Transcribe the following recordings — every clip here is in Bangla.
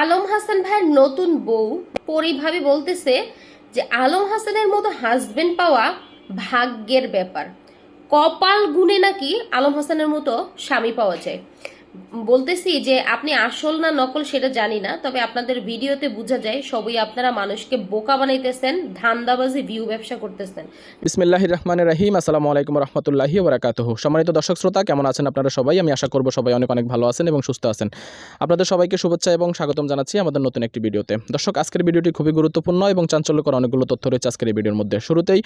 আলম হাসান ভাইয়ের নতুন বউ পরিভাবে বলতেছে যে আলম হাসানের মতো হাজবেন্ড পাওয়া ভাগ্যের ব্যাপার। কপাল গুণে নাকি আলম হাসানের মতো স্বামী পাওয়া যায়। বলতেছি যে আপনি আসল না নকল সেটা জানি না, তবে আপনাদের ভিডিওতে বোঝা যায় সবই আপনারা মানুষকে বোকা বানাইতেছেন, ধান্দাবাজি, ভিউ ব্যবসা করতেছেন। বিসমিল্লাহ রহমান রাহিম, আসসালামু আলাইকুম রহমতুল্লাহি ওবরাকাতুহু সম্মানিত দর্শক শ্রোতা, কেমন আছেন আপনারা সবাই? আমি আশা করব সবাই অনেক অনেক ভালো আছেন এবং সুস্থ আছেন। আপনাদের সবাইকে শুভেচ্ছা এবং স্বাগতম জানাচ্ছি আমাদের নতুন একটি ভিডিওতে। দর্শক, আজকের ভিডিওটি খুবই গুরুত্বপূর্ণ এবং চাঞ্চল্যকর অনেকগুলো তথ্য রয়েছে আজকের ভিডিওর মধ্যে। শুরুতেই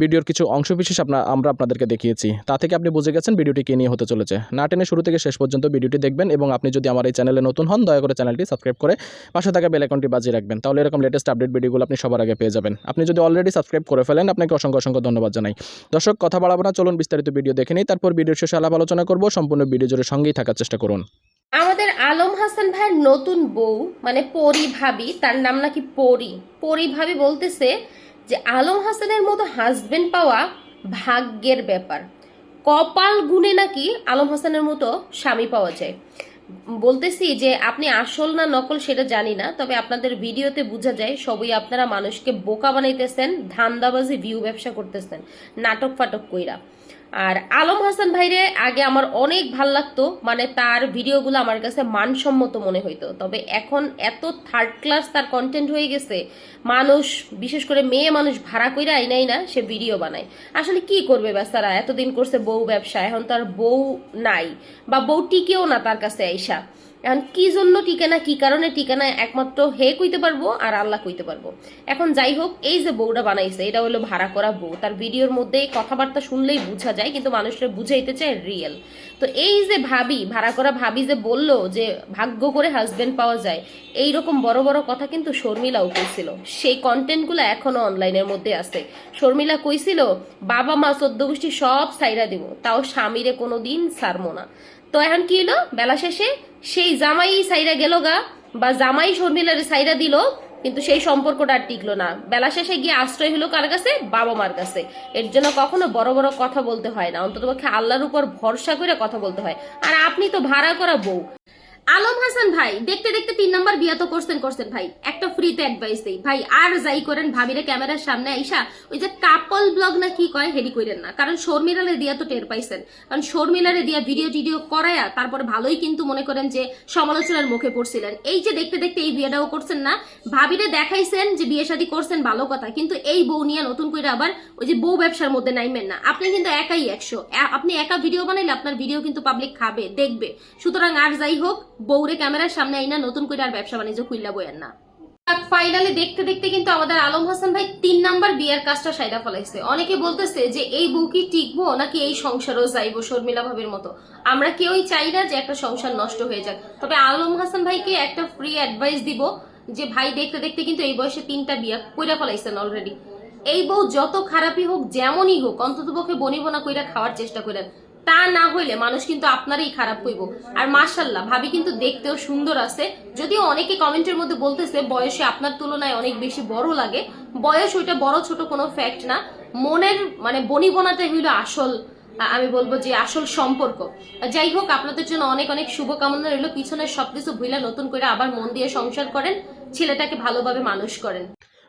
ভিডিওর কিছু অংশ বিশেষ আমরা আপনাদেরকে দেখিয়েছি। তা থেকে আপনি বুঝে গেছেন ভিডিওটি কে নিয়ে হতে চলেছে। না টেনে শুরু থেকে শেষ পর্যন্ত ভিডিওটি দেখবেন এবং আপনি যদি আমার এই চ্যানেলে নতুন হন, দয়া করে চ্যানেলটি সাবস্ক্রাইব করে পাশে থাকা বেল আইকনটি বাজিয়ে রাখবেন। তাহলে এরকম লেটেস্ট আপডেট ভিডিওগুলো আপনি সবার আগে পেয়ে যাবেন। আপনি যদি অলরেডি সাবস্ক্রাইব করে ফেলেন, আপনাকে অসংখ্য অসংখ্য ধন্যবাদ জানাই। দর্শক, কথা বাড়াবো না, চলুন বিস্তারিত ভিডিও দেখে নিই। তারপর ভিডিওর শেষে আলাপ আলোচনা করব। সম্পূর্ণ ভিডিও জুড়ে সঙ্গেই থাকার চেষ্টা করুন। আমাদের আলম হাসান ভাইয়ের নতুন বউ মানে পরি ভাবি, তার নাম নাকি পরি। পরি ভাবি বলতেছে যে, আলম হাসানের মতো হাজবেন্ড পাওয়া ভাগ্যের ব্যাপার। কপাল গুনে নাকি আলম হাসানের মতো স্বামী পাওয়া যায়। বলতেছি যে আপনি আসল না নকল সেটা জানি না, তবে আপনাদের ভিডিওতে বোঝা যায় সবই আপনারা মানুষকে বোকা বানাইতেছেন, ধান্দাবাজি, ভিউ ব্যবসা করতেছেন, নাটক ফাটক কইরা। আর আলম হাসান ভাইরে আগে আমার অনেক ভালো লাগতো মানে তার ভিডিওগুলো আমার কাছে মানসম্মত মনে হইতো। তবে এখন এত থার্ড ক্লাস তার কন্টেন্ট হয়ে গেছে, মানুষ, বিশেষ করে মেয়ে মানুষ ভাড়া কইরা আইনাই না, সে ভিডিও বানায়। আসলে কি করবে ব্যস্তারা এতদিন করছে বউ ব্যবসা, এখন তার বউ নাই, বা বউ টিকেও না তার কাছে আইসা। এখন কি জন্য টিকে না কি কারণে টিকে না একমাত্র হে কইতে পারব আর আল্লাহ কইতে পারব। এখন যাই হোক, এই যে বউটা বানাইছে, এটা হলো ভাড়া করা বউ। তার ভিডিওর মধ্যে কথাবার্তা শুনলেই বোঝা যায়, কিন্তু মানুষের বুঝাইতে চায় রিয়েল তো এই যে ভাবি, ভাড়া করা ভাবি যে বলল যে ভাগ্য করে হাজবেন্ড পাওয়া যায় এই রকম বড় বড় কথা কিন্তু শর্মিলাও কইছিল। সেই কন্টেন্টগুলো এখনও অনলাইনের মধ্যে আছে। শর্মিলা কইছিল বাবা মা চোদ্দ গোষ্ঠী সব সাইরা দিব, তাও স্বামীরে কোনো দিন সারমো না। তো এখন কি হলো বেলা শেষে সেই জামাই সাইরা গেল গা, বা জামাই শর্মিলার সাইরা দিল, কিন্তু সেই সম্পর্কটা আর টিকলো না। বেলা শেষে গিয়ে আশ্রয় হলো কার কাছে? বাবা মার কাছে। এর জন্য কখনো বড় বড় কথা বলতে হয় না। অন্ততপক্ষে আল্লাহর উপর ভরসা করে কথা বলতে হয়। আর আপনি তো ভাড়া করা বউ। আলম হাসান ভাই, দেখতে দেখতে তিন নম্বর বিয়া তো করছেন করছেন ভাই। একটা ফ্রিতে অ্যাডভাইস দেই। ভাই, আর যাই করেন, ভাবিরে ক্যামেরার সামনে আইসা ওই যে কাপল ব্লগ না কি কয়, হেডি কইরেন না। কারণ শর্মিলারে দিয়া তো টের পাইছেন। কারণ শর্মিলারে দিয়া ভিডিও টিডিও করায়া তারপর ভালোই কিন্তু মনে করেন যে সমালোচনার মুখে পড়ছিলেন। এই যে দেখতে দেখতে এই বিয়েটাও করছেন না, ভাবিরে দেখাইছেন যে বিয়ে শাদী করছেন ভালো কথা, কিন্তু এই বউ নিয়ে নতুন করে আবার ওই যে বউ ব্যবসার মধ্যে নাইমেন না। আপনি কিন্তু একাই একশো। আপনি একা ভিডিও বানাইলে আপনার ভিডিও কিন্তু পাবলিক খাবে, দেখবে। সুতরাং আর যাই হোক বউরে ক্যামেরার সামনে আইনা, নতুন করে আর ব্যবসা বাণিজ্য খুললা বইয়ের না। ফাইনালি দেখতে দেখতে কিন্তু আমাদের আলম হাসান ভাই তিন নাম্বার বিয়ার কাজটা সাইডা ফলাইছে। অনেকে বলতেছে যে এই বউ কি টিকবো নাকি এই সংসারও যাইবো শর্মিলা ভাবের মতো? আমরা কেউই চাই না যে একটা সংসার নষ্ট হয়ে যাক। তবে আলম হাসান ভাইকে একটা ফ্রি অ্যাডভাইস দিব যে ভাই দেখতে দেখতে কিন্তু এই বয়সে তিনটা বিয়া কইরা ফলাইছেন অলরেডি এই বউ যত খারাপই হোক, যেমনই হোক, অন্ততপক্ষে বনিবনা কইরা খাওয়ার চেষ্টা করেন। তা না হইলে মানুষ কিন্তু আপনারই খারাপ হইব। আর মার্শাল্লাহ ভাবি কিন্তু দেখতেও সুন্দর আছে। যদিও অনেকে কমেন্টের মধ্যে বলতেছে, বয়সে আপনার তুলনায় অনেক বেশি বড় লাগে। বয়স ওইটা বড় ছোট কোনো ফ্যাক্ট না। মনের মানে বনিবনাটাই হইল আসল আমি বলব যে আসল সম্পর্ক। যাই হোক, আপনাদের জন্য অনেক অনেক শুভকামনা রইল। পিছনের সবকিছু ভুইলা নতুন করে আবার মন দিয়ে সংসার করেন। ছেলেটাকে ভালোভাবে মানুষ করেন।